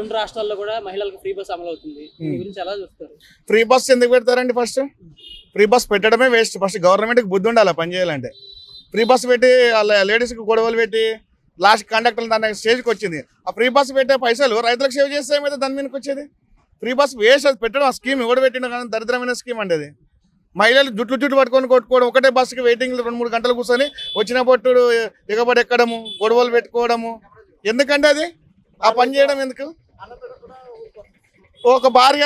రెండు రాష్ట్రాల్లో కూడా మహిళలకు ఫ్రీ బస్ అమలు అవుతుంది. గురించి ఎలా చూస్తారు? ఫ్రీ బస్ ఎందుకు పెడతారండి ఫస్ట్ ఫ్రీ బస్ పెట్టడమే వేస్ట్ ఫస్ట్ గవర్నమెంట్కి బుద్ధి ఉండాలి పని చేయాలంటే. ఫ్రీ బస్ పెట్టి వాళ్ళ లేడీస్కి గొడవలు పెట్టి లాస్ట్ కండక్టర్ దాని స్టేజ్కి వచ్చింది. ఆ ఫ్రీ బస్ పెట్టే పైసలు రైతులకు సేవ్ చేస్తే ఏమైతే దాని మీదకి వచ్చేది? ఫ్రీ బస్ వేస్ట్ అది పెట్టడం ఆ స్కీమ్ ఎవడు పెట్టిన కానీ దరిద్రమైన స్కీమ్ అండి అది. మహిళలు జుట్లు జుట్టు పట్టుకొని కొట్టుకోవడం ఒకటే బస్సుకి వెయిటింగ్ రెండు మూడు గంటలు కూర్చొని వచ్చిన పొట్టుడు ఎగబడి ఎక్కడము గొడవలు పెట్టుకోవడము. ఎందుకంటే అది? ఆ పని చేయడం ఎందుకు? ఒక భార్య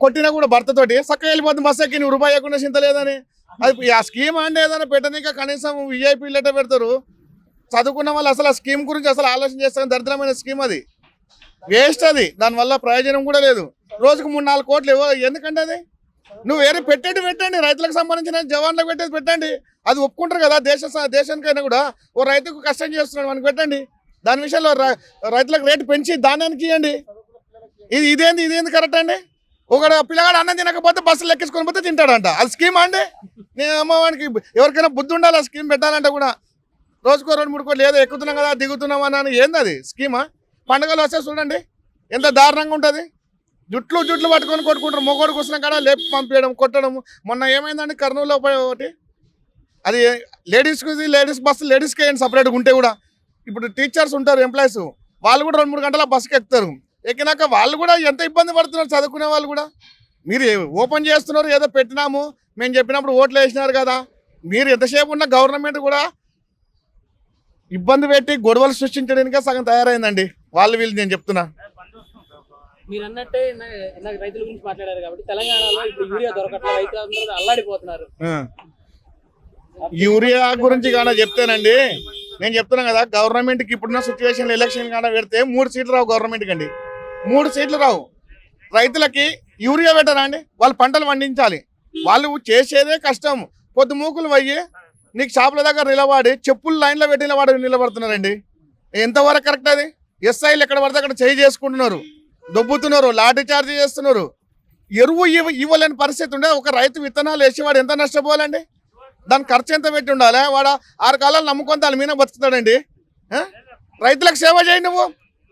కొట్టినా కూడా భర్తతోటి చక్కగా వెళ్ళిపోతుంది. బస్సు ఎక్కి నువ్వు రూపాయి ఇవ్వకుండా చింత లేదని. అది ఆ స్కీమ్ అంటే ఏదైనా పెట్టనీక కనీసం విఐపీ లెటర్ పెడతారు. చదువుకున్న వాళ్ళు అసలు ఆ స్కీమ్ గురించి అసలు ఆలోచన చేస్తాను దరిద్రమైన స్కీమ్ అది. వేస్ట్ అది. దానివల్ల ప్రయోజనం కూడా లేదు. రోజుకు మూడు నాలుగు కోట్లు ఇవ్వ ఎందుకంటే అది? నువ్వు వేరే పెట్టేది పెట్టండి. రైతులకు సంబంధించిన జవాన్లకు పెట్టేది పెట్టండి. అది ఒప్పుకుంటారు కదా. దేశ దేశానికైనా కూడా ఓ రైతుకు కష్టం చేస్తున్నాడు. మనకి పెట్టండి. దాని విషయంలో రైతులకు రేటు పెంచి ధాన్యానికి ఇవ్వండి ఇది ఇదేంది ఇదేంది కరెక్ట్ అండి? ఒకడు పిల్లగాడు అన్నం తినకపోతే బస్సులు లెక్కించుకొని పోతే తింటాడంట. అది స్కీమ్ అండి? నేను అమ్మవానికి ఎవరికైనా బుద్ధి ఉండాలి ఆ స్కీమ్ పెట్టాలంటే కూడా. రోజుకో రెండు మూడు కోట్లు ఏదో ఎక్కుతున్నాం కదా దిగుతున్నాం అని ఏంది అది స్కీమా? పండుగలు వస్తే చూడండి. ఎంత దారుణంగా ఉంటుంది. జుట్లు జుట్లు పట్టుకొని కొట్టుకుంటారు. మొగోడు కూర్చున్న కాడ లేపి పంపించడం కొట్టడం మొన్న ఏమైందండి కర్నూలులో ఒకటి? అది లేడీస్కి లేడీస్ బస్సు లేడీస్కి వేయండి సపరేట్గా ఉంటే కూడా. ఇప్పుడు టీచర్స్ ఉంటారు ఎంప్లాయీస్ వాళ్ళు కూడా రెండు మూడు గంటల బస్సుకి ఎక్కుతారు. ఎక్కినాక వాళ్ళు కూడా ఎంత ఇబ్బంది పడుతున్నారు చదువుకునే వాళ్ళు కూడా? మీరు ఓపెన్ చేస్తున్నారు ఏదో పెట్టినాము మేము చెప్పినప్పుడు ఓట్లు వేసినారు కదా. మీరు ఎంతసేపు ఉన్న గవర్నమెంట్ కూడా ఇబ్బంది పెట్టి గొడవలు సృష్టించడానికే సగం తయారైందండి. వాళ్ళు వీళ్ళు నేను చెప్తున్నా. మీరు అన్నట్టే రైతుల గురించి మాట్లాడారు కాబట్టి తెలంగాణలో ఇప్పుడు యూరియా దొరకట్లేదు రైతులందరూ అల్లాడిపోతున్నారు. యూరియా గురించి కానీ చెప్తేనండి నేను చెప్తున్నాను కదా గవర్నమెంట్కి ఇప్పుడున్న సిచ్యువేషన్ ఎలక్షన్ కానీ పెడితే మూడు సీట్లు రావు గవర్నమెంట్కి అండి. మూడు సీట్లు రావు. రైతులకి యూరియా పెట్టరా అండి వాళ్ళు పంటలు పండించాలి. వాళ్ళు చేసేదే కష్టం. పొద్దు మూకులు పోయి నీకు షాపుల దగ్గర నిలబడి చెప్పులు లైన్లో పెట్టి నిలబడి నిలబడుతున్నారండి. ఎంతవరకు కరెక్ట్ అది? ఎస్ఐలు ఎక్కడ పడితే అక్కడ చేయి చేసుకుంటున్నారు. దొబ్బుతున్నారు లాఠీ చార్జ్ చేస్తున్నారు. ఎరువు ఇవ్వ ఇవ్వలేని పరిస్థితి ఉండే ఒక రైతు విత్తనాలు వేసి వాడు ఎంత నష్టపోవాలండి? దాని ఖర్చు ఎంత పెట్టి ఉండాలి? వాడు ఆరు కాలాలు నమ్ముకొని దాని మీద బతుకుతాడండి. రైతులకు సేవ చేయి నువ్వు.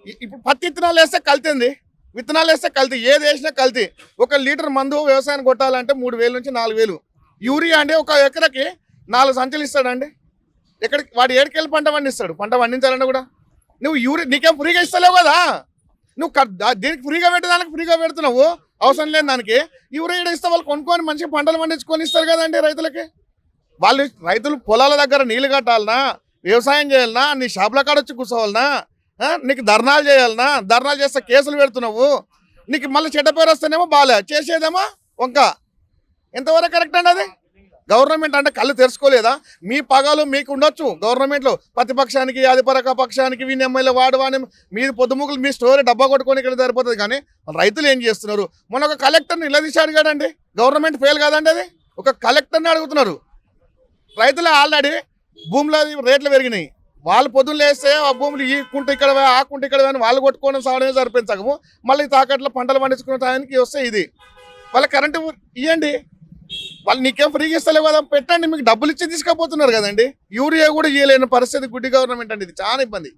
ఇప్పుడు పత్తి విత్తనాలు వేస్తే కల్తీంది విత్తనాలు వేస్తే కల్తీ. ఏది వేసినా కల్తీ. ఒక లీటర్ మందు వ్యవసాయానికి కొట్టాలంటే మూడు వేలు నుంచి నాలుగు వేలు. యూరియా అంటే ఒక ఎకరకి నాలుగు సంచులు ఇస్తాడండి. ఎక్కడికి వాడు ఏడుకెళ్ళి పంట పండిస్తాడు. పంట పండించాలంటే కూడా. నువ్వు యూరియా నీకేం ఫ్రీగా ఇస్తలేవు కదా. నువ్వు దా- దీనికి ఫ్రీగా పెట్టడానికి ఫ్రీగా పెడుతున్నావు. అవసరం లేని దానికి. యూరియా ఇక్కడ ఇస్తే వాళ్ళు కొనుక్కొని మంచిగా పంటలు పండించుకొని ఇస్తారు కదండి రైతులకి. వాళ్ళు రైతులు పొలాల దగ్గర నీళ్ళు కట్టాలనా వ్యవసాయం చేయాలనా నీ షాపుల కాడ వచ్చి కూర్చోవాలనా? నీకు ధర్నాలు చేయాలనా? ధర్నాలు చేస్తే కేసులు పెడుతున్నావు. నీకు మళ్ళీ చెడ్డ పేరు వస్తేనేమో బాలే. చేసేదేమో వంక. ఎంతవరకు కరెక్ట్ అండి అది? గవర్నమెంట్ అంటే కళ్ళు తెరుచుకోలేదా? మీ పగలు మీకు ఉండొచ్చు గవర్నమెంట్లో. ప్రతిపక్షానికి అధిపరక పక్షానికి వీని ఎమ్మెల్యే వాడు వాని మీ పొద్దుముకులు మీ స్టోరీ డబ్బా కొట్టుకొని ఇక్కడ సరిపోతుంది కానీ రైతులు ఏం చేస్తున్నారు? మొన్న ఒక కలెక్టర్ని నిలదీశాడు కదండి. గవర్నమెంట్ ఫెయిల్ కాదండి అది? ఒక కలెక్టర్ని అడుగుతున్నారు. రైతులు ఆల్రెడీ భూముల రేట్లు పెరిగినాయి. వాళ్ళు పొద్దున్న లేస్తే ఆ భూములు ఈ కుంట ఇక్కడ ఆ కుంట ఇక్కడ అని వాళ్ళు కొట్టుకోవడం సావడమే సరిపోయించగము మళ్ళీ తాకట్లో పంటలు పండించుకునే టైంకి వస్తే ఇది. వాళ్ళ కరెంటు ఇవ్వండి వాళ్ళు నీకేం ఫ్రీగా ఇస్తలేవు కదా పెట్టండి మీకు డబ్బులు ఇచ్చి తీసుకపోతున్నారు కదండి. యూరియా కూడా ఇవ్వలేని పరిస్థితి గుడ్డి గవర్నమెంట్ అండి ఇది చాలా ఇబ్బంది.